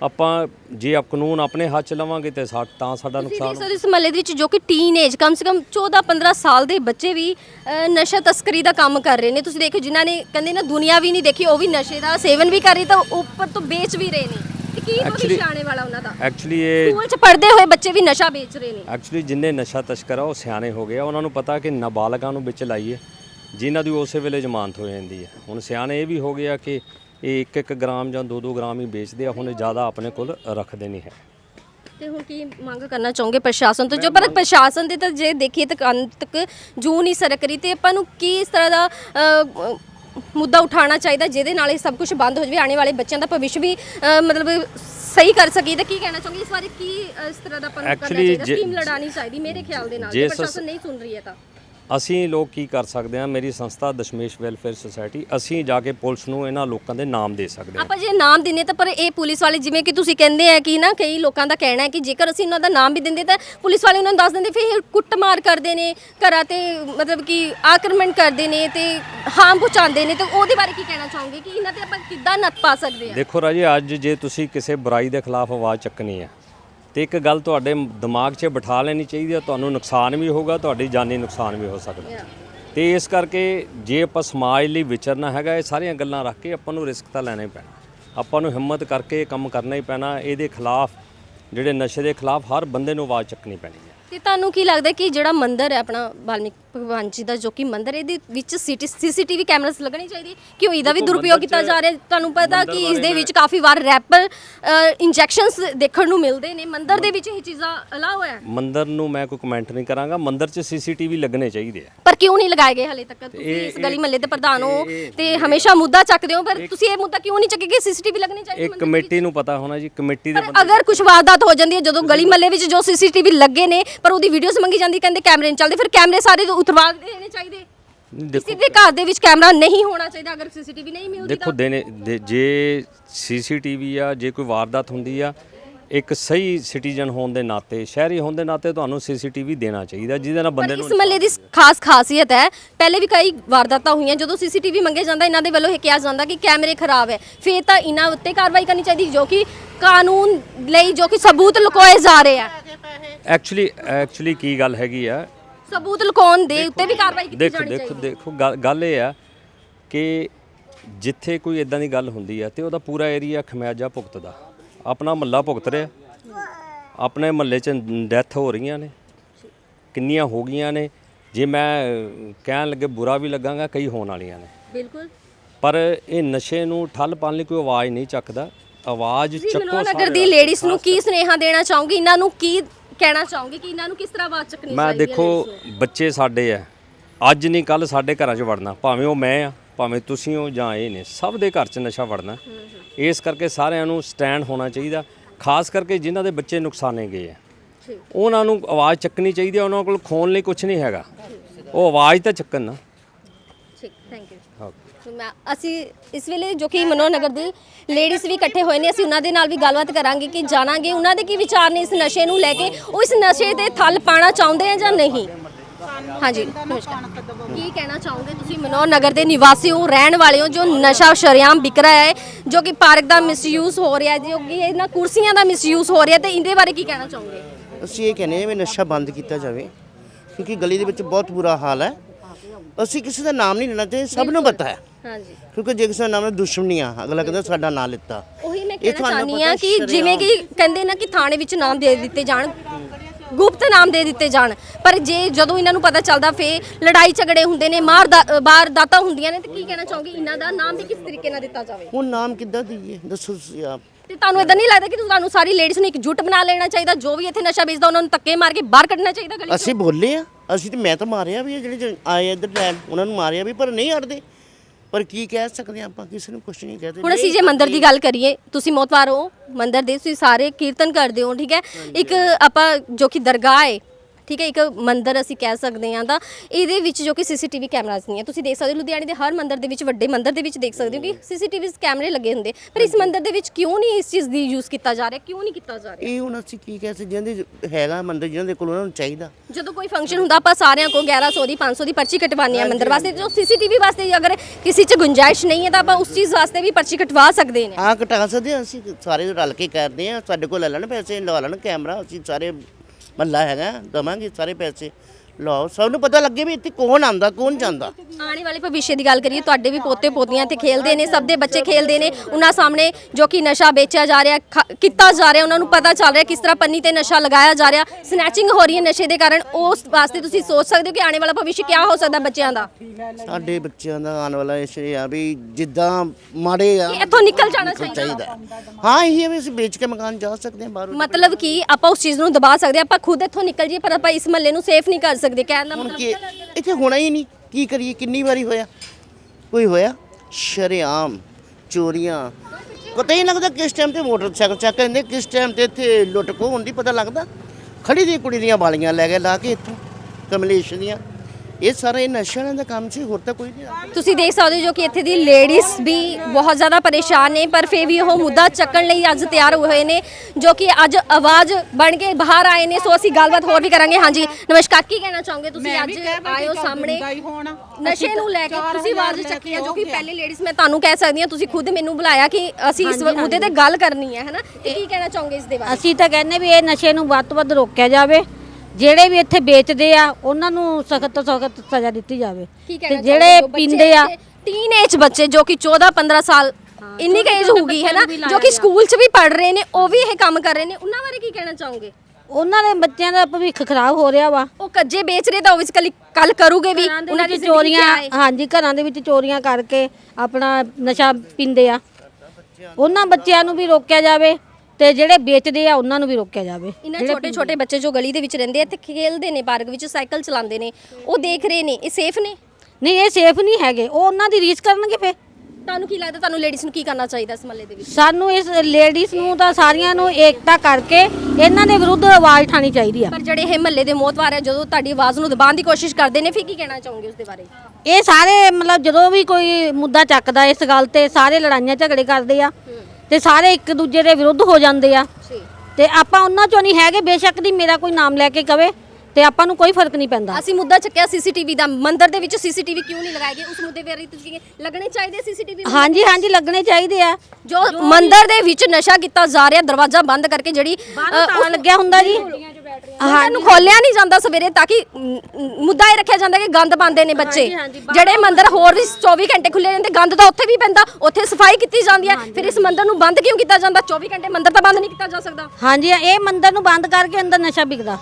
ਆਪਾਂ ਜੇ ਆਪ ਕਾਨੂੰਨ ਆਪਣੇ ਹੱਥ ਚ ਲਵਾਂਗੇ ਤੇ ਸਾ- ਤਾਂ ਸਾਡਾ ਤੁਸੀਂ ਨੁਕਸਾਨ ਦੇਖ ਸਕਦੇ ਹੋ ਇਸ ਮਹੱਲੇ ਦੇ ਵਿੱਚ ਜੋ ਕਿ ਟੀਨ ਏਜ ਕਮ ਸੇ ਕਮ 14 15 ਸਾਲ ਦੇ ਬੱਚੇ ਵੀ ਅ, ਨਸ਼ਾ ਤਸਕਰੀ ਦਾ ਕੰਮ ਕਰ ਰਹੇ ਨੇ। ਤੁਸੀਂ ਦੇਖੋ ਜਿਨ੍ਹਾਂ ਨੇ ਕਹਿੰਦੇ ਨਾ ਦੁਨੀਆ ਵੀ ਨਹੀਂ ਦੇਖੀ ਉਹ ਵੀ ਨਸ਼ੇ ਦਾ ਸੇਵਨ ਵੀ ਕਰ ਰਹੀ ਤਾਂ ਉੱਪਰ ਤੋਂ ਵੇਚ ਵੀ ਰਹੇ ਨੇ। ਕੀ Actually- ਭਵਿੱਖ ਆਣੇ ਵਾਲਾ ਉਹਨਾਂ ਦਾ? ਐਕਚੁਅਲੀ ਇਹ ਸਕੂਲ 'ਚ ਪੜ੍ਹਦੇ ਹੋਏ ਬੱਚੇ ਵੀ ਨਸ਼ਾ ਵੇਚ ਰਹੇ ਨੇ। ਐਕਚੁਅਲੀ ਜਿੰਨੇ ਨਸ਼ਾ ਤਸਕਰ ਉਹ ਸਿਆਣੇ ਹੋ ਗਏ ਆ। ਉਹਨਾਂ ਨੂੰ ਪਤਾ ਕਿ ਨਾਬਾਲਗਾਂ ਨੂੰ ਵਿੱਚ ਲਾਈਏ ਜਿਨ੍ਹਾਂ ਦੀ ਉਸੇ ਵੇਲੇ ਜ਼ਮਾਨਤ ਹੋ ਜਾਂਦੀ ਹੈ। ਹੁਣ ਸਿਆਣੇ ਇਹ ਵੀ ਹੋ ਗਏ ਆ ਕਿ ਇਹ 1-1 ਗ੍ਰਾਮ ਜਾਂ 2-2 ਗ੍ਰਾਮ ਹੀ ਵੇਚਦੇ ਆ ਹੁਣ ਇਹ ਜ਼ਿਆਦਾ ਆਪਣੇ ਕੋਲ ਰੱਖਦੇ ਨਹੀਂ ਹੈ। ਤੇ ਹੁਣ ਕੀ ਮੰਗ ਕਰਨਾ ਚਾਹੋਗੇ ਪ੍ਰਸ਼ਾਸਨ ਤੋਂ? ਜੋ ਪਰ ਪ੍ਰਸ਼ਾਸਨ ਦੇ ਤਾਂ ਜੇ ਦੇਖੀਏ ਤਾਂ ਅੰਤ ਤੱਕ ਜੂ ਨਹੀਂ ਸਰਕ ਰਹੀ ਤੇ ਆਪਾਂ ਨੂੰ ਕੀ ਇਸ ਤਰ੍ਹਾਂ ਦਾ ਅ, ਮੁੱਦਾ ਉਠਾਉਣਾ ਚਾਹੀਦਾ ਜਿਹਦੇ ਨਾਲ ਇਹ ਸਭ ਕੁਝ ਬੰਦ ਹੋ ਜਾਵੇ ਆਉਣੇ ਵਾਲੇ ਬੱਚਿਆਂ ਦਾ ਭਵਿੱਖ ਵੀ ਅ, ਮਤਲਬ ਸਹੀ ਕਰ ਸਕੀਏ ਤਾਂ ਕੀ ਕਹਿਣਾ ਚਾਹੋਗੇ? ਇਸ ਬਾਰੇ ਕੀ ਅ, ਇਸ ਤਰ੍ਹਾਂ ਦਾ ਆਪਾਂ ਨੂੰ ਕਰਨਾ Actually, ਚਾਹੀਦਾ? ਜੇ- ਸਕੀਮ ਲੜਾਣੀ ਚਾਹੀਦੀ ਮੇਰੇ ਖਿਆਲ ਦੇ ਨਾਲ ਜੇ ਜੇ ਸਸ- ਪ੍ਰਸ਼ਾਸਨ ਨਹੀਂ ਸੁਣ ਰਹੀ ਹੈ ਤਾਂ। ਅਸੀਂ ਲੋਕ ਕੀ ਕਰ ਸਕਦੇ ਹਾਂ? ਮੇਰੀ ਸੰਸਥਾ ਦਸ਼ਮੇਸ਼ ਵੈਲਫੇਅਰ ਸੁਸਾਇਟੀ ਅਸੀਂ ਜਾ ਕੇ ਪੁਲਿਸ ਨੂੰ ਇਹਨਾਂ ਲੋਕਾਂ ਦੇ ਨਾਮ ਦੇ ਸਕਦੇ ਹਾਂ। ਆਪਾਂ ਜੇ ਨਾਮ ਦਿੰਨੇ ਤਾਂ ਪਰ ਇਹ ਪੁਲਿਸ ਵਾਲੇ ਜਿਵੇਂ ਕਿ ਤੁਸੀਂ ਕਹਿੰਦੇ ਆ ਕਿ ਨਾ ਕਈ ਲੋਕਾਂ ਦਾ ਕਹਿਣਾ ਹੈ ਕਿ ਜੇਕਰ ਅਸੀਂ ਉਹਨਾਂ ਦਾ ਨਾਮ ਵੀ ਦਿੰਦੇ ਤਾਂ ਪੁਲਿਸ ਵਾਲੇ ਉਹਨਾਂ ਨੂੰ ਦੱਸ ਦਿੰਦੇ ਫਿਰ ਇਹ ਕੁੱਟਮਾਰ ਕਰਦੇ ਨੇ ਘਰਾਂ ਤੇ ਮਤਲਬ ਕਿ ਆਕਰਮਣ ਕਰਦੇ ਨੇ ਤੇ ਹਾਮ ਪਹੁੰਚਾਉਂਦੇ ਨੇ ਤੇ ਉਹਦੇ ਬਾਰੇ ਕੀ ਕਹਿਣਾ ਚਾਹੋਗੇ ਕਿ ਇਹਨਾਂ ਤੇ ਆਪਾਂ ਕਿੱਦਾਂ ਨੱਥ ਪਾ ਸਕਦੇ ਆ ਦੇਖੋ ਰਾਜੇ ਅੱਜ ਜੇ ਤੁਸੀਂ ਕਿਸੇ ਬੁਰਾਈ ਦੇ ਖਿਲਾਫ ਆਵਾਜ਼ ਚੱਕਣੀ ਹੈ ਤੇ ਇੱਕ ਗੱਲ ਤੁਹਾਡੇ ਦਿਮਾਗ 'ਚ ਬਿਠਾ ਲੈਣੀ ਚਾਹੀਦੀ ਹੈ ਤੁਹਾਨੂੰ ਨੁਕਸਾਨ ਵੀ ਹੋਊਗਾ ਤੁਹਾਡੀ ਜਾਨੀ ਨੁਕਸਾਨ ਵੀ ਹੋ ਸਕਦਾ। ਤੇ ਇਸ ਕਰਕੇ ਜੇ ਆਪਾਂ ਸਮਾਜ ਲਈ ਵਿਚਰਨਾ ਹੈਗਾ ਇਹ ਸਾਰੀਆਂ ਗੱਲਾਂ ਰੱਖ ਕੇ ਆਪਾਂ ਨੂੰ ਰਿਸਕ ਤਾਂ ਲੈਣਾ ਹੀ ਪੈਣਾ। ਆਪਾਂ ਨੂੰ ਹਿੰਮਤ ਕਰਕੇ ਇਹ ਕੰਮ ਕਰਨਾ ਹੀ ਪੈਣਾ ਇਹਦੇ ਖਿਲਾਫ ਜਿਹੜੇ ਨਸ਼ੇ ਦੇ ਖਿਲਾਫ ਹਰ ਬੰਦੇ ਨੂੰ ਆਵਾਜ਼ ਚੱਕਣੀ ਪੈਣੀ ਹੈ। ਤੇ ਤੁਹਾਨੂੰ ਕੀ ਲੱਗਦਾ ਕਿ ਜਿਹੜਾ ਮੰਦਿਰ ਹੈ ਆਪਣਾ ਵਾਲਮੀਕ ਭਗਵਾਨ ਜੀ ਦਾ ਜੋ ਕਿ ਮੰਦਿਰ ਇਹਦੇ ਵਿੱਚ ਸੀਸੀਟੀਵੀ ਕੈਮਰਾਸ ਲੱਗਣੇ ਚਾਹੀਦੇ। ਕਿ ਉਹ ਇਹਦਾ ਵੀ ਦੁਰਉਪਯੋਗ ਕੀਤਾ ਜਾ ਰਿਹਾ ਤੁਹਾਨੂੰ ਪਤਾ ਕਿ ਇਸ ਦੇ ਵਿੱਚ ਕਾਫੀ ਵਾਰ ਰੈਪਰ ਇੰਜੈਕਸ਼ਨਸ ਦੇਖਣ ਨੂੰ ਮਿਲਦੇ ਨੇ। ਮੰਦਿਰ ਦੇ ਵਿੱਚ ਇਹ ਚੀਜ਼ਾਂ ਅਲਾਉ ਹੋਇਆ ਮੰਦਰ ਨੂੰ ਮੈਂ ਕੋਈ ਕਮੈਂਟ ਨਹੀਂ ਕਰਾਂਗਾ। ਮੰਦਰ 'ਚ ਸੀਸੀਟੀਵੀ ਲੱਗਣੇ ਚਾਹੀਦੇ ਆ। ਪਰ ਕਿਉਂ ਨਹੀਂ ਲਗਾਏ ਗਏ ਹਲੇ ਤੱਕ? ਤੁਸੀਂ ਇਸ ਗਲੀ ਮਹੱਲੇ ਦੇ ਪ੍ਰਧਾਨ ਹੋ ਤੇ ਹਮੇਸ਼ਾ ਮੁੱਦਾ ਚੱਕਦੇ ਹੋ ਪਰ ਤੁਸੀਂ ਇਹ ਮੁੱਦਾ ਕਿਉਂ ਨਹੀਂ ਚੱਕੇ ਕਿ ਸੀਸੀਟੀਵੀ ਲੱਗਣੇ ਚਾਹੀਦੇ ਇਹ ਮੰਦਿਰ ਦੇ ਕਮੇਟੀ ਨੂੰ ਪਤਾ ਹੋਣਾ ਜੀ ਕਮੇਟੀ ਦੇ ਪਰ ਅਗਰ ਕੁਝ ਵਾਰਦਾਤ ਹੋ ਜਾਂਦੀ ਹੈ ਜਦੋਂ ਗਲੀ ਮਹੱਲੇ ਵਿੱਚ ਜੋ ਸੀਸੀਟੀਵੀ ਲੱਗੇ ਨੇ ਪਰ ਉਹਦੀ ਵੀਡੀਓਜ਼ ਮੰਗੀ ਜਾਂਦੀ ਕਹਿੰਦੇ ਕੈਮਰੇ ਨਹੀਂ ਚੱਲਦੇ ਫਿਰ ਕੈਮਰੇ ਸਾਰੇ ਉਤਰਵਾ ਦੇਣੇ ਚਾਹੀਦੇ। ਦੇਖੋ ਕਿਸੇ ਦੇ ਘਰ ਦੇ ਵਿੱਚ ਕੈਮਰਾ ਨਹੀਂ ਹੋਣਾ ਚਾਹੀਦਾ ਅਗਰ ਸੀਸੀਟੀਵੀ ਨਹੀਂ ਮਿਲਦੀ ਦੇਖੋ ਦੇਨੇ ਦੇ- ਜੇ ਸੀਸੀਟੀਵੀ ਆ ਜੇ ਕੋਈ ਵਾਰਦਾਤ ਹੁੰਦੀ ਆ ਇੱਕ ਸਹੀ ਸਿਟੀਜ਼ਨ ਹੋਣ ਦੇ ਨਾਤੇ ਸ਼ਹਿਰੀ ਹੋਣ ਦੇ ਨਾਤੇ ਤੁਹਾਨੂੰ ਸੀਸੀਟੀਵੀ ਦੇਣਾ ਚਾਹੀਦਾ ਜਿਹਦੇ ਨਾਲ ਪਰ ਬੰਦੇ ਇਸ ਨੂੰ ਮਹੱਲੇ ਦੀ ਖਾਸ ਖਾਸੀਅਤ ਹੈ ਪਹਿਲੇ ਵੀ ਕਈ ਵਾਰਦਾਤਾਂ ਹੋਈਆਂ ਜਦੋਂ ਸੀਸੀਟੀਵੀ ਮੰਗੇ ਜਾਂਦਾ ਇਹਨਾਂ ਦੇ ਵੱਲੋਂ ਇਹ ਕਿਹਾ ਜਾਂਦਾ ਕਿ ਕੈਮਰੇ ਖਰਾਬ ਹੈ। ਫਿਰ ਤਾਂ ਇਹਨਾਂ ਉੱਤੇ ਕਾਰਵਾਈ ਕਰਨੀ ਚਾਹੀਦੀ ਜੋ ਕਿ ਕਾਨੂੰਨ ਲਈ ਜੋ ਕਿ ਸਬੂਤ ਲੁਕੋਏ ਜਾ ਰਹੇ ਆ। ਐਕਚੁਅਲੀ ਐਕਚੁਅਲੀ ਕੀ ਗੱਲ ਹੈਗੀ ਆ ਸਬੂਤ ਲੁਕਾਉਣ ਦੇ ਉੱਤੇ ਵੀ ਕਾਰਵਾਈ ਕੀਤੀ ਦੇਖੋ ਜਾਣੀ ਦੇਖੋ ਚਾਹੀਦੀ ਦੇਖੋ ਗੱਲ- ਗੱਲ ਇਹ ਆ ਕਿ ਜਿੱਥੇ ਕੋਈ ਇਦਾਂ ਦੀ ਗੱਲ ਹੁੰਦੀ ਆ ਤੇ ਉਹਦਾ ਪੂਰਾ ਏਰੀਆ ਖਮਿਆਜਾ ਭੁਗਤਦਾ। ਆਪਣਾ ਮਹੱਲਾ ਭੁਗਤ ਰਿਹਾ। ਆਪਣੇ ਮਹੱਲੇ 'ਚ ਡੈਥ ਹੋ ਰਹੀਆਂ ਨੇ। ਕਿੰਨੀਆਂ ਹੋ ਗਈਆਂ ਨੇ। ਜੇ ਮੈਂ ਅਹ, ਕਹਿਣ ਲੱਗੇ ਬੁਰਾ ਵੀ ਲੱਗਾਂਗਾ ਕਈ ਹੋਣ ਵਾਲੀਆਂ ਨੇ। ਬਿਲਕੁਲ। ਪਰ ਇਹ ਨਸ਼ੇ ਨੂੰ ਠੱਲ ਪਾਉਣ ਲਈ ਕੋਈ ਆਵਾਜ਼ ਨਹੀਂ ਚੱਕਦਾ। ਆਵਾਜ਼ ਚੱਕੋ ਮਨੋਹਰ ਨਗਰ ਸਾਰੇ ਦੀ ਲੇਡੀਜ਼ ਨੂੰ ਕੀ ਸੁਨੇਹਾ ਦੇਣਾ ਚਾਹੋਗੇ? ਇਹਨਾਂ ਨੂੰ ਕੀ ਕਹਿਣਾ ਚਾਹੋਗੇ ਕਿ ਇਹਨਾਂ ਨੂੰ ਕਿਸ ਤਰ੍ਹਾਂ ਆਵਾਜ਼ ਚੱਕਣੀ ਮੈਂ ਚਾਹੀਦੀ ਹੈ ਦੇਖੋ ladies? ਬੱਚੇ ਸਾਡੇ ਆ। ਅੱਜ ਨਹੀਂ ਕੱਲ ਸਾਡੇ ਘਰਾਂ 'ਚ ਵੜਨਾ। ਭਾਵੇਂ ਉਹ ਮੈਂ ਆ ਭਾਵੇਂ ਤੁਸੀਂ ਹੋ ਜਾਂ ਇਹ ਨੇ ਸਭ ਦੇ ਘਰ 'ਚ ਨਸ਼ਾ ਵੜਨਾ। ਇਸ ਕਰਕੇ ਸਾਰਿਆਂ ਨੂੰ ਸਟੈਂਡ ਹੋਣਾ ਚਾਹੀਦਾ। ਖਾਸ ਕਰਕੇ ਜਿਨ੍ਹਾਂ ਦੇ ਬੱਚੇ ਨੁਕਸਾਨੇ ਗਏ ਆ। ਠੀਕ। ਉਹਨਾਂ ਨੂੰ ਆਵਾਜ਼ ਚੱਕਣੀ ਚਾਹੀਦੀ ਆ ਉਹਨਾਂ ਕੋਲ ਖੋਣ ਲਈ ਕੁਝ ਨਹੀਂ ਹੈਗਾ। ਉਹ ਆਵਾਜ਼ ਤਾਂ ਚੱਕਣ ਨਾ। ਠੀਕ ਥੈਂਕ ਯੂ ਹਾਂ ਮੈਂ ਅਸੀਂ ਇਸ ਵੇਲੇ ਜੋ ਕਿ ਮਨੋਹਰ ਨਗਰ ਦੀ ਲੇਡੀਜ਼ ਵੀ ਇਕੱਠੇ ਹੋਏ ਨੇ, ਅਸੀਂ ਉਹਨਾਂ ਦੇ ਨਾਲ ਵੀ ਗੱਲਬਾਤ ਕਰਾਂਗੇ ਕਿ ਜਾਣਾਂਗੇ ਉਹਨਾਂ ਦੇ ਕੀ ਵਿਚਾਰ ਨੇ ਇਸ ਨਸ਼ੇ ਨੂੰ ਲੈ ਕੇ, ਉਹ ਇਸ ਨਸ਼ੇ ਤੇ ਥਲ ਪਾਣਾ ਚਾਹੁੰਦੇ ਆ ਜਾਂ ਨਹੀਂ? ਹਾਂਜੀ, ਨਮਸਕਾਰ। ਕੀ ਕਹਿਣਾ ਚਾਹੋਗੇ ਤੁਸੀਂ ਮਨੋਹਰ ਦੇ ਨਿਵਾਸੀ ਹੋ ਰਹਿਣ ਵਾਲੇ ਹੋ ਜੋ ਨਸ਼ਾ ਸ਼ਰੇਆਮ ਵਿਕ ਰਿਹਾ ਹੈ, ਜੋ ਕਿ ਪਾਰਕ ਦਾ ਮਿਸਯੂਜ਼ ਹੋ ਰਿਹਾ ਹੈ, ਜੋ ਕਿ ਇਹਨਾਂ ਕੁਰਸੀਆਂ ਦਾ ਮਿਸਯੂਜ਼ ਹੋ ਰਿਹਾ ਤੇ ਇਹਦੇ ਬਾਰੇ ਕੀ ਕਹਿਣਾ ਚਾਹੋਗੇ? ਅਸੀਂ ਇਹ ਕਹਿੰਦੇ ਹਾਂ ਵੀ ਨਸ਼ਾ ਬੰਦ ਕੀਤਾ ਜਾਵੇ, ਕਿਉਂਕਿ ਗਲੀ ਦੇ ਵਿੱਚ ਬਹੁਤ ਬੁਰਾ ਹਾਲ ਹੈ। ਅਸੀਂ ਕਿਸੇ ਦਾ ਨਾਮ ਨਹੀਂ ਲੈਣਾ ਚਾਹੀਦਾ ਸਭ ਨੂੰ ਪਤਾ ਹੈ। ਹਾਂਜੀ। ਕਿਉਂਕਿ ਜੇ ਕਿਸੇ ਦਾ ਨਾਮ ਹੈ ਦੁਸ਼ਮਣੀ ਆ ਅਗਲਾ ਕਹਿੰਦਾ ਸਾਡਾ ਨਾਂ ਲਿੱਤਾ। ਉਹੀ ਮੈਂ ਕਹਿਣਾ ਚਾਹਨੀ ਆ ਕਿ ਜਿਵੇਂ ਕਿ ਕਹਿੰਦੇ ਨਾ ਕਿ ਥਾਣੇ ਵਿੱਚ ਨਾਮ ਦੇ ਦਿੱਤੇ ਜਾਣ ਗੁਪਤ ਨਾਮ ਦੇ ਦਿੱਤੇ ਜਾਣ। ਪਰ ਜੇ ਜਦੋਂ ਇਹਨਾਂ ਨੂੰ ਪਤਾ ਚੱਲਦਾ ਫੇ ਲੜਾਈ ਝਗੜੇ ਹੁੰਦੇ ਨੇ ਮਾਰ ਬਾਰ ਦਾਤਾ ਹੁੰਦੀਆਂ ਨੇ ਤੇ ਕੀ ਕਹਿਣਾ ਚਾਹੋਗੇ? ਇਹਨਾਂ ਦਾ ਨਾਮ ਵੀ ਕਿਸ ਤਰੀਕੇ ਨਾਲ ਦਿੱਤਾ ਜਾਵੇ? ਹੁਣ ਨਾਮ ਕਿੱਦਾਂ ਦਈਏ? ਦੱਸੋ ਤੁਸੀਂ ਆਪ। ਤੇ ਤੁਹਾਨੂੰ ਇਦਾਂ ਨਹੀਂ ਲੱਗਦਾ ਕਿ ਤੁਹਾਨੂੰ ਸਾਰੀ ਲੇਡੀਜ਼ ਨੂੰ ਇੱਕ ਜੁੱਟ ਬਣਾ ਲੈਣਾ ਚਾਹੀਦਾ? ਜੋ ਵੀ ਇੱਥੇ ਨਸ਼ਾ ਵੇਚਦਾ ਉਹਨਾਂ ਨੂੰ ਧੱਕੇ ਮਾਰ ਕੇ ਬਾਹਰ ਕੱਢਣਾ ਚਾਹੀਦਾ ਗਲੀ ਅਸੀਂ ਬੋਲੇ ਆ। ਅਸੀਂ ਤੇ ਮੈਂ ਤਾਂ ਮਾਰਿਆ ਵੀ ਆ ਜਿਹੜੇ ਆਏ ਇੱਧਰ ਲੈਣ ਉਹਨਾਂ ਨੂੰ ਮਾਰਿਆ ਵੀ ਪਰ ਨਹੀਂ ਹਟਦੇ। ਪਰ ਕੀ ਕਹਿ ਸਕਦੇ ਆ ਆਪਾਂ ਕਿਸੇ ਨੂੰ ਕੁਝ ਨਹੀਂ ਕਹਦੇ ਹੁਣ ਅਸੀਂ ਜੇ ਮੰਦਿਰ ਦੀ ਗੱਲ ਕਰੀਏ ਤੁਸੀਂ ਮੋਤਵਾਰ ਹੋ ਮੰਦਿਰ ਦੇ ਤੁਸੀਂ ਸਾਰੇ ਕੀਰਤਨ ਕਰਦੇ ਹੋ ਠੀਕ ਹੈ? ਇੱਕ ਆਪਾਂ ਜੋ ਕਿ ਦਰਗਾਹ ਹੈ ਠੀਕ ਹੈ ਇੱਕ ਮੰਦਿਰ ਅਸੀਂ ਕਹਿ ਸਕਦੇ ਹਾਂ ਤਾਂ ਇਹਦੇ ਵਿੱਚ ਜੋ ਕਿ ਸੀਸੀਟੀਵੀ ਕੈਮਰਾਜ਼ ਨਹੀਂ ਹੈ। ਤੁਸੀਂ ਦੇਖ ਸਕਦੇ ਹੋ ਲੁਧਿਆਣੇ ਦੇ ਹਰ ਮੰਦਿਰ ਦੇ ਵਿੱਚ ਵੱਡੇ ਮੰਦਿਰ ਦੇ ਵਿੱਚ ਦੇਖ ਸਕਦੇ ਹੋ ਕਿ ਸੀਸੀਟੀਵੀ ਕੈਮਰੇ ਲੱਗੇ ਹੁੰਦੇ। ਪਰ ਇਸ ਮੰਦਿਰ ਦੇ ਵਿੱਚ ਕਿਉਂ ਨਹੀਂ ਇਸ ਚੀਜ਼ ਦੀ ਯੂਜ਼ ਕੀਤਾ ਜਾ ਰਿਹਾ? ਕਿਉਂ ਨਹੀਂ ਕੀਤਾ ਜਾ ਰਿਹਾ? ਇਹ ਹੁਣ ਅਸੀਂ ਕੀ ਕਹਿ ਸਕਦੇ ਜਿਹਦੇ ਹੈਗਾ ਮੰਦਰ ਜਿਹਨਾਂ ਦੇ ਕੋਲ ਉਹਨਾਂ ਨੂੰ ਚਾਹੀਦਾ। ਜਦੋਂ ਕੋਈ ਫੰਕਸ਼ਨ ਹੁੰਦਾ ਆਪਾਂ ਸਾਰਿਆਂ ਕੋਲ 1100 ਦੀ 500 ਦੀ ਪਰਚੀ ਕਟਵਾਉਂਦੇ ਆ ਮੰਦਿਰ ਵਾਸਤੇ। ਜੋ ਸੀਸੀਟੀਵੀ ਵਾਸਤੇ ਅਗਰ ਕਿਸੇ 'ਚ ਗੁੰਜਾਇਸ਼ ਨਹੀਂ ਹੈ ਤਾਂ ਆਪਾਂ ਉਸ ਚੀਜ਼ ਵਾਸਤੇ ਵੀ ਪਰਚੀ ਕਟਵਾ ਸਕਦੇ ਨੇ। ਹਾਂ ਕਟਾ ਸਕਦੇ ਹਾਂ ਅਸੀਂ। ਸਾਰੇ ਰਲ ਕੇ ਕਰਦੇ ਆ ਸਾਡੇ ਕੋਲ ਲੈ ਲੈਣ ਪੈਸੇ ਲਵਾ ਲੈਣ ਕੈਮਰਾ ਅਸੀਂ ਸਾਰੇ ਮਹੱਲਾ ਹੈਗਾ ਦਵਾਂਗੇ ਸਾਰੇ ਪੈਸੇ। ਲਓ ਸਭ ਨੂੰ ਪਤਾ ਲੱਗੇ ਵੀ ਇੱਥੇ ਕੌਣ ਆਂਦਾ ਕੌਣ ਜਾਂਦਾ। ਆਉਣ ਵਾਲੇ ਭਵਿੱਖ ਦੀ ਗੱਲ ਕਰੀਏ ਤੁਹਾਡੇ ਵੀ ਪੋਤੇ ਪੋਤੀਆਂ ਤੇ ਖੇਲਦੇ ਨੇ ਸਭ ਦੇ ਬੱਚੇ ਖੇਲਦੇ ਨੇ। ਉਹਨਾਂ ਸਾਹਮਣੇ ਜੋ ਕਿ ਨਸ਼ਾ ਵੇਚਿਆ ਜਾ ਰਿਹਾ ਖ- ਕੀਤਾ ਜਾ ਰਿਹਾ ਉਹਨਾਂ ਨੂੰ ਪਤਾ ਚੱਲ ਰਿਹਾ ਕਿਸ ਤਰ੍ਹਾਂ ਪੰਨੀ ਤੇ ਨਸ਼ਾ ਲਗਾਇਆ ਜਾ ਰਿਹਾ। ਸਨੈਚਿੰਗ ਹੋ ਰਹੀ ਹੈ ਨਸ਼ੇ ਦੇ ਕਾਰਨ। ਉਸ ਵਾਸਤੇ ਤੁਸੀਂ ਸੋਚ ਸਕਦੇ ਹੋ ਕਿ ਆਉਣ ਵਾਲਾ ਭਵਿੱਖ ਕੀ ਹੋ ਸਕਦਾ ਬੱਚਿਆਂ ਦਾ? ਸਾਡੇ ਬੱਚਿਆਂ ਦਾ ਆਉਣ ਵਾਲਾ ਇਸ ਆ ਵੀ ਜਿੱਦਾਂ ਮਾੜੇ ਆ ਕਿ ਇੱਥੋਂ ਨਿਕਲ ਜਾਣਾ ਚਾਹੀਦਾ। ਚਾਹੀਦਾ ਹਾਂ। ਇਹ ਵੀ ਅਸੀਂ ਵੇਚ ਕੇ ਮਕਾਨ ਜਾ ਸਕਦੇ ਹਾਂ ਬਾਹਰੋਂ ਮਤਲਬ ਕਿ ਆਪਾਂ ਉਸ ਚੀਜ਼ ਨੂੰ ਦਬਾ ਸਕਦੇ ਹਾਂ, ਆਪਾਂ ਖੁਦ ਇੱਥੋਂ ਨਿਕਲ ਜਾਈਏ ਪਰ ਆਪਾਂ ਇਸ ਮਹੱਲੇ ਨੂੰ ਸੇਫ ਨਹੀਂ ਕਰ ਸਕਦੇ ਕਹਿਣ ਦਾ ਹੁਣ ਮਤਲਬ ਕੀ ਇੱਥੇ ਹੋਣਾ ਹੀ ਨਹੀਂ। ਕੀ ਕਰੀਏ? ਕਿੰਨੀ ਵਾਰੀ ਹੋਇਆ? ਕੋਈ ਹੋਇਆ? ਸ਼ਰੇਆਮ ਚੋਰੀਆਂ। ਪਤਾ ਹੀ ਨਹੀਂ ਲੱਗਦਾ ਕਿਸ ਟਾਈਮ ਤੇ ਮੋਟਰਸਾਈਕਲ ਚੱਕ ਲੈਂਦੇ ਕਿਸ ਟਾਈਮ ਤੇ ਇੱਥੇ ਲੁੱਟ ਖੋਹ ਹੁੰਦੀ ਪਤਾ ਲੱਗਦਾ? ਖੜੀ ਦੀ ਕੁੜੀ ਦੀਆਂ ਵਾਲੀਆਂ ਲੈ ਕੇ ਲਾ ਕੇ ਇੱਥੋਂ ਕਮਲੇਸ਼ ਦੀਆਂ। ਇਹ ਸਾਰਾ ਇਹ ਨਸ਼ਿਆਂ ਦਾ ਕੰਮ ਸੀ ਹੋਰ ਤਾਂ ਕੋਈ ਨਹੀਂ ਤੁਸੀਂ ਦੇਖ ਸਕਦੇ ਹੋ ਜੋ ਕਿ ਇੱਥੇ ਦੀ ਲੇਡੀਜ਼ ਵੀ ਬਹੁਤ ਜ਼ਿਆਦਾ ਪਰੇਸ਼ਾਨ ਨੇ ਪਰ ਫੇਰ ਵੀ ਉਹ ਮੁੱਦਾ ਚੱਕਣ ਲਈ ਅੱਜ ਤਿਆਰ ਹੋਏ ਨੇ ਜੋ ਕਿ ਅੱਜ ਆਵਾਜ਼ ਬਣ ਕੇ ਬਾਹਰ ਆਏ ਨੇ। ਸੋ ਅਸੀਂ ਗੱਲਬਾਤ ਹੋਰ ਵੀ ਕਰਾਂਗੇ। ਹਾਂਜੀ ਨਮਸਕਾਰ ਕੀ ਕਹਿਣਾ ਚਾਹੋਗੇ? ਤੁਸੀਂ ਅੱਜ ਆਏ ਹੋ ਸਾਹਮਣੇ। ਨਸ਼ੇ ਨੂੰ ਲੈ ਕੇ ਤੁਸੀਂ ਆਵਾਜ਼ ਚੱਕੀ ਹੈ ਜੋ ਕਿ ਪਹਿਲੇ ਲੇਡੀਜ਼ ਮੈਂ ਤੁਹਾਨੂੰ ਕਹਿ ਸਕਦੀ ਹਾਂ ਤੁਸੀਂ ਖੁਦ ਮੈਨੂੰ ਬੁਲਾਇਆ ਕਿ ਅਸੀਂ ਇਸ ਮੁੱਦੇ ਤੇ ਗੱਲ ਕਰਨੀ ਹੈ ਹੈਨਾ ਕੀ ਕਹਿਣਾ ਚਾਹੋਗੇ ਇਸ ਦੇ ਬਾਰੇ? ਅਸੀਂ ਤਾਂ ਕਹਿੰਦੇ ਵੀ ਇਹ ਨਸ਼ੇ ਨੂੰ ਵੱਧ ਤੋਂ ਵੱਧ ਰੋਕਿਆ ਜਾਵੇ। ਜਿਹੜੇ ਵੀ ਇੱਥੇ ਵੇਚਦੇ ਆ ਉਹਨਾਂ ਨੂੰ ਸਖਤ ਤੋਂ ਸਖਤ ਸਜ਼ਾ ਦਿੱਤੀ ਜਾਵੇ। ਤੇ ਜਿਹੜੇ ਪੀਂਦੇ ਆ ਟੀਨ ਏਜ ਬੱਚੇ ਜੋ ਕਿ 14 15 ਸਾਲ ਇੰਨੀ ਏਜ ਹੋਊਗੀ ਹੈ ਨਾ ਜੋ ਕਿ ਸਕੂਲ 'ਚ ਵੀ ਪੜ ਰਹੇ ਨੇ ਉਹ ਵੀ ਇਹ ਕੰਮ ਕਰ ਰਹੇ ਨੇ। ਉਹਨਾਂ ਬਾਰੇ ਕੀ ਕਹਿਣਾ ਚਾਹੋਗੇ? ਉਹਨਾਂ ਦੇ ਬੱਚਿਆਂ ਦਾ ਭਵਿੱਖ ਖਰਾਬ ਹੋ ਰਿਹਾ ਵਾ। ਉਹ ਕੱਜੇ ਵੇਚ ਰਹੇ ਤਾਂ ਉਹ ਕੱਲ ਕਰੂਗੇ ਵੀ ਉਹਨਾਂ ਦੀ ਚੋਰੀਆਂ ਹੈ? ਹਾਂਜੀ ਘਰਾਂ ਦੇ ਵਿੱਚ ਚੋਰੀਆਂ ਕਰਕੇ ਆਪਣਾ ਨਸ਼ਾ ਪੀਂਦੇ ਆ। ਉਹਨਾਂ ਬੱਚਿਆਂ ਨੂੰ ਵੀ ਰੋਕਿਆ ਜਾਵੇ। ਤੇ ਜਿਹੜੇ ਵੇਚਦੇ ਆ ਉਹਨਾਂ ਨੂੰ ਵੀ ਰੋਕਿਆ ਜਾਵੇ। ਇਹਨਾਂ ਛੋਟੇ ਛੋਟੇ ਬੱਚੇ ਜੋ ਗਲੀ ਦੇ ਵਿੱਚ ਰਹਿੰਦੇ ਆ ਤੇ ਖੇਲਦੇ ਨੇ ਪਾਰਕ ਵਿੱਚ ਸਾਈਕਲ ਚਲਾਉਂਦੇ ਨੇ ਉਹ ਦੇਖ ਰਹੇ ਨੇ। ਇਹ ਸੇਫ ਨੇ? ਨਹੀਂ ਇਹ ਸੇਫ ਨਹੀਂ ਹੈਗੇ। ਉਹ ਉਹਨਾਂ ਦੀ ਰੀਸ ਕਰਨਗੇ ਫੇ ਤੁਹਾਨੂੰ ਕੀ ਲੱਗਦਾ ਤੁਹਾਨੂੰ ਲੇਡੀਜ਼ ਨੂੰ ਕੀ ਕਰਨਾ ਚਾਹੀਦਾ ਇਸ ਮਹੱਲੇ ਦੇ ਵਿੱਚ? ਸਾਨੂੰ ਇਸ ਲੇਡੀਜ਼ ਨੂੰ ਤਾਂ ਸਾਰੀਆਂ ਨੂੰ ਏਕਤਾ ਕਰਕੇ ਇਹਨਾਂ ਦੇ ਵਿਰੁੱਧ ਆਵਾਜ਼ ਉਠਾਣੀ ਚਾਹੀਦੀ ਆ। ਪਰ ਜਿਹੜੇ ਇਹ ਮਹੱਲੇ ਦੇ ਮੋਤਵਾਰ ਹੈ ਜਦੋਂ ਤੁਹਾਡੀ ਆਵਾਜ਼ ਨੂੰ ਦਬਾਉਣ ਦੀ ਕੋਸ਼ਿਸ਼ ਕਰਦੇ ਨੇ ਫਿਰ ਕੀ ਕਹਿਣਾ ਚਾਹੋਗੇ ਉਸ ਦੇ ਬਾਰੇ? ਇਹ ਸਾਰੇ ਮਤਲਬ ਜਦੋਂ ਵੀ ਕੋਈ ਮੁੱਦਾ ਚੱਕਦਾ ਇਸ ਗੱਲ ਤੇ ਸਾਰੇ ਲੜਾਈਆਂ ਝਗੜੇ ਕਰਦੇ ਆ। ਤੇ ਸਾਰੇ ਇੱਕ ਦੂਜੇ ਦੇ ਵਿਰੁੱਧ ਹੋ ਜਾਂਦੇ ਆ। ਤੇ ਆਪਾਂ ਉਹਨਾਂ ਚੋਂ ਨਹੀਂ ਹੈਗੇ ਬੇਸ਼ੱਕ ਦੀ ਮੇਰਾ ਕੋਈ ਨਾਮ ਲੈ ਕੇ ਕਵੇ ਤੇ ਆਪਾਂ ਨੂੰ ਕੋਈ ਫ਼ਰਕ ਨਹੀਂ ਪੈਂਦਾ। ਅਸੀਂ ਮੁੱਦਾ ਚੱਕਿਆ ਸੀਸੀਟੀਵੀ ਦਾ ਮੰਦਿਰ ਦੇ ਵਿੱਚ ਸੀਸੀਟੀਵੀ ਕਿਉਂ ਨਹੀਂ ਲਗਾਏ ਗਏ? ਉਸ ਮੁੱਦੇ ਬਾਰੇ ਤੁਸੀਂ ਲੱਗਣੇ ਚਾਹੀਦੇ ਸੀਸੀਟੀਵੀ ਹਾਂਜੀ ਹਾਂਜੀ ਲੱਗਣੇ ਚਾਹੀਦੇ ਆ। ਜੋ ਮੰਦਿਰ ਦੇ ਵਿੱਚ ਨਸ਼ਾ ਕੀਤਾ ਜਾ ਰਿਹਾ ਦਰਵਾਜ਼ਾ ਬੰਦ ਕਰਕੇ ਜਿਹੜੀ ਤਾਲਾ ਲੱਗਿਆ ਹੁੰਦਾ ਜੀ। ਹਾਂ ਨੂੰ ਖੋਲਿਆ ਨਹੀਂ ਜਾਂਦਾ ਸਵੇਰੇ ਤਾਂ ਕਿ ਮ, ਮ, ਮੁੱਦਾ ਇਹ ਰੱਖਿਆ ਜਾਂਦਾ ਕਿ ਗੰਦ ਪਾਉਂਦੇ ਨੇ ਬੱਚੇ। ਜਿਹੜੇ ਮੰਦਿਰ ਹੋਰ ਵੀ 24 ਘੰਟੇ ਖੁੱਲੇ ਰਹਿੰਦੇ ਗੰਦ ਤਾਂ ਉੱਥੇ ਵੀ ਪੈਂਦਾ ਉੱਥੇ ਸਫ਼ਾਈ ਕੀਤੀ ਜਾਂਦੀ ਹੈ। ਫਿਰ ਇਸ ਮੰਦਿਰ ਨੂੰ ਬੰਦ ਕਿਉਂ ਕੀਤਾ ਜਾਂਦਾ? 24 ਘੰਟੇ ਮੰਦਿਰ ਤਾਂ ਬੰਦ ਨਹੀਂ ਕੀਤਾ ਜਾ ਸਕਦਾ। ਹਾਂਜੀ ਇਹ ਮੰਦਿਰ ਨੂੰ ਬੰਦ ਕਰਕੇ ਅੰਦਰ ਨਸ਼ਾ ਵਿਕਦਾ।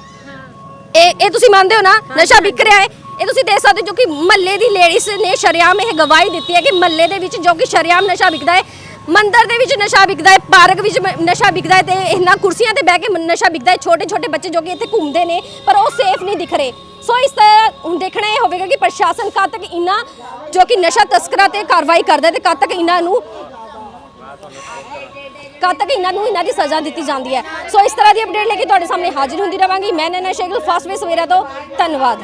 ਇਹ ਇਹ ਤੁਸੀਂ ਮੰਨਦੇ ਹੋ ਨਾ? ਨਸ਼ਾ ਵਿਕ ਰਿਹਾ ਹੈ। ਇਹ ਤੁਸੀਂ ਦੇਖ ਸਕਦੇ ਹੋ ਜੋ ਕਿ ਮਹੱਲੇ ਦੀ ਲੇਡੀਜ਼ ਨੇ ਸ਼ਰਿਆਮ ਇਹ ਗਵਾਹੀ ਦਿੱਤੀ ਹੈ ਕਿ ਮਹੱਲੇ ਦੇ ਵਿੱਚ ਜੋ ਕਿ ਸ਼ਰਿਆਮ ਨਸ਼ਾ ਵਿਕਦਾ ਹੈ ਮੰਦਿਰ ਦੇ ਵਿੱਚ ਨਸ਼ਾ ਵਿਕਦਾ ਹੈ, ਪਾਰਕ ਵਿੱਚ ਮ- ਨਸ਼ਾ ਵਿਕਦਾ ਹੈ ਤੇ ਇਹਨਾਂ ਕੁਰਸੀਆਂ ਤੇ ਬਹਿ ਕੇ ਮ- ਨਸ਼ਾ ਵਿਕਦਾ ਹੈ। ਛੋਟੇ ਛੋਟੇ ਬੱਚੇ ਜੋ ਕਿ ਇੱਥੇ ਘੁੰਮਦੇ ਨੇ, ਪਰ ਉਹ ਸੇਫ ਨਹੀਂ ਦਿਖ ਰਹੇ। ਸੋ ਇਸ ਤਰ੍ਹਾਂ ਹੁਣ ਦੇਖਣਾ ਇਹ ਹੋਵੇਗਾ ਕਿ ਪ੍ਰਸ਼ਾਸਨ ਕਦ ਤੱਕ ਇਹਨਾਂ ਜੋ ਕਿ ਨਸ਼ਾ ਤਸਕਰਾਂ ਤੇ ਕਾਰਵਾਈ ਕਰਦਾ ਹੈ ਤੇ ਕਦ ਤੱਕ ਇਹਨਾਂ ਨੂੰ ਕਦ ਤੱਕ ਇਹਨਾਂ ਨੂੰ ਇਹਨਾਂ ਦੀ ਸਜ਼ਾ ਦਿੱਤੀ ਜਾਂਦੀ ਹੈ। ਸੋ ਇਸ ਤਰ੍ਹਾਂ ਦੀ ਅਪਡੇਟ ਲੈ ਕੇ ਤੁਹਾਡੇ ਸਾਹਮਣੇ ਹਾਜ਼ਰ ਹੁੰਦੀ ਰਵਾਂਗੀ। ਮੈਂ ਨੈਨਾ ਸ਼ੇਖਲ ਫਾਸਟ ਵੇ ਸਵੇਰਾ ਤੋਂ। ਧੰਨਵਾਦ।